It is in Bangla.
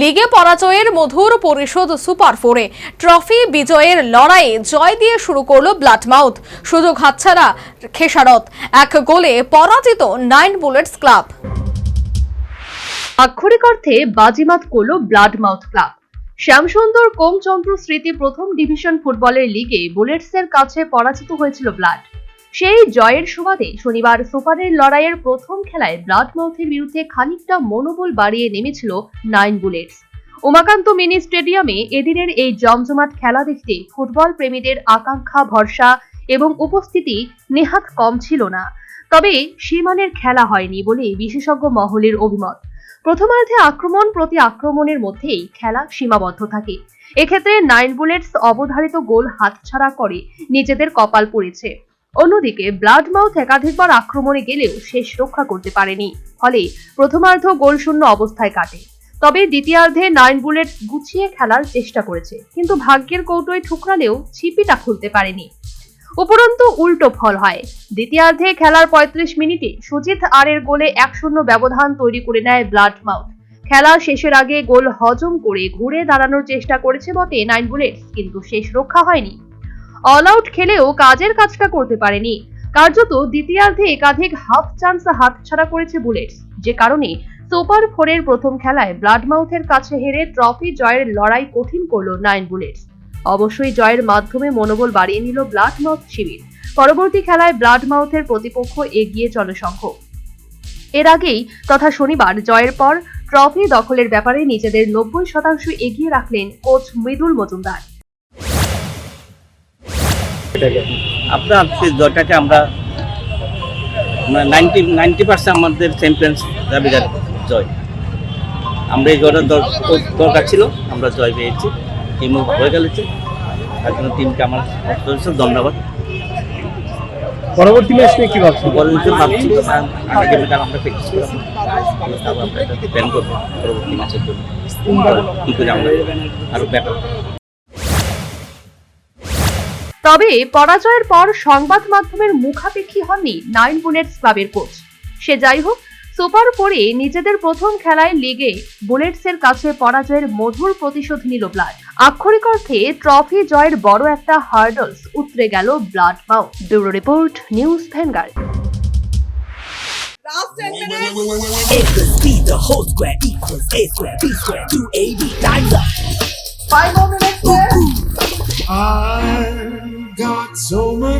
লিগে পরাজয়ের মধুর পরিশোধ সুপার ফোরে। ট্রফি বিজয়ের লড়াইয়ে জয় দিয়ে শুরু করল ব্লাড মাউথ সুযোগ হাতছাড়া খেসারত। এক গোলে পরাজিত নাইন বুলেটস ক্লাব। আক্ষরিক অর্থে বাজিমাত করল Blood Mouth club. Shyamsundar Komchandra স্মৃতি প্রথম ডিভিশন ফুটবলের লিগে বুলেটসের কাছে পরাজিত হয়েছিল ব্লাড সেই জয়ের সুবাদে শনিবার সুপারের লড়াইয়ের প্রথম খেলায় ব্লাড মাউথের বিরুদ্ধে খানিকটা মনোবল বাড়িয়ে নেমেছিল নাইন বুলেটস। উমাকান্ত মিনি স্টেডিয়ামে এদিনের এই জমজমাট খেলা দেখতে ফুটবল প্রেমীদের আকাঙ্ক্ষা, ভরসা এবং উপস্থিতি নেহাত কম ছিল না। তবে সীমানের খেলা হয়নি বলে বিশেষজ্ঞ মহলের অভিমত। প্রথমার্ধে আক্রমণ প্রতি আক্রমণের মধ্যেই খেলা সীমাবদ্ধ থাকে। এক্ষেত্রে নাইন বুলেটস অবধারিত গোল হাতছাড়া করে নিজেদের কপাল পড়েছে। অন্যদিকে ব্লাড মাউথ একাধিকবার আক্রমণে গেলেও শেষ রক্ষা করতে পারেনি। ফলে প্রথমার্ধ গোল শূন্য অবস্থায় কাটে। তবে দ্বিতীয়ার্ধে নাইন বুলেট গুছিয়ে খেলার চেষ্টা করেছে। কিন্তু ভাগ্যের কৌটোয় ঠুকরালেও ছিপিটা খুলতে পারেনি। উপরন্তু উল্টো ফল হয়। দ্বিতীয়ার্ধে খেলার পঁয়ত্রিশ মিনিটে সুজিত আরের গোলে এক শূন্য ব্যবধান তৈরি করে নেয় ব্লাড মাউথ খেলা শেষের আগে গোল হজম করে ঘুরে দাঁড়ানোর চেষ্টা করেছে বটে নাইন বুলেটস, কিন্তু শেষ রক্ষা হয়নি। অল আউট খেলেও কাজের কাজটা করতে পারেনি। কার্যত দ্বিতীয়ার্ধে একাধিক হাফ চান্স হাতছাড়া করেছে বুলেটস যে কারণে সুপার ফোরের প্রথম খেলায় ব্লাড মাউথের কাছে হেরে ট্রফি জয়ের লড়াই কঠিন করল নাইন বুলেটস অবশ্যই জয়ের মাধ্যমে মনোবল বাড়িয়ে নিল ব্লাড মাউথ শিবির। পরবর্তী খেলায় ব্লাড মাউথের প্রতিপক্ষ এগিয়ে চলে সংঘ এর আগেই তথা শনিবার জয়ের পর ট্রফি দখলের ব্যাপারে নিজেদের নব্বই শতাংশ এগিয়ে রাখলেন কোচ মৃদুল মজুমদার। আপনার সেই জয়টাকে আমরা নাইনটি নাইনটি পার্সেন্ট আমাদের চ্যাম্পিয়ন্স দাবিদার জয়। আমরা এই জয়টা দর- দরকার ছিল আমরা জয় পেয়েছি টিমও হয়ে গেছে তার জন্য টিমকে আমার ধন্যবাদ। পরবর্তী ম্যাচ নিয়ে কি ভাবছেন? পরবর্তী ভাবছি আর আগে আমরা প্র্যাকটিস করব। তারপর আমরা একটা প্ল্যান করব পরবর্তী ম্যাচের জন্য। কী করে আমরা আরও ব্যাপার তবে পরাজয়ের পর সংবাদ মাধ্যমের মুখাপেক্ষী হননি নাইন বুলেটস ক্লাবের কোচ। সে যাই হোক সুপার ফোরে নিজেদের প্রথম খেলায় লিগে বুলেটসের কাছে পরাজয়ের মধুর প্রতিশোধ নিল ব্লাড। আক্ষরিক অর্থে ট্রফি জয়ের বড় একটা হার্ডলস উতরে গেল Blood Mouth. Bureau report news Vanguard.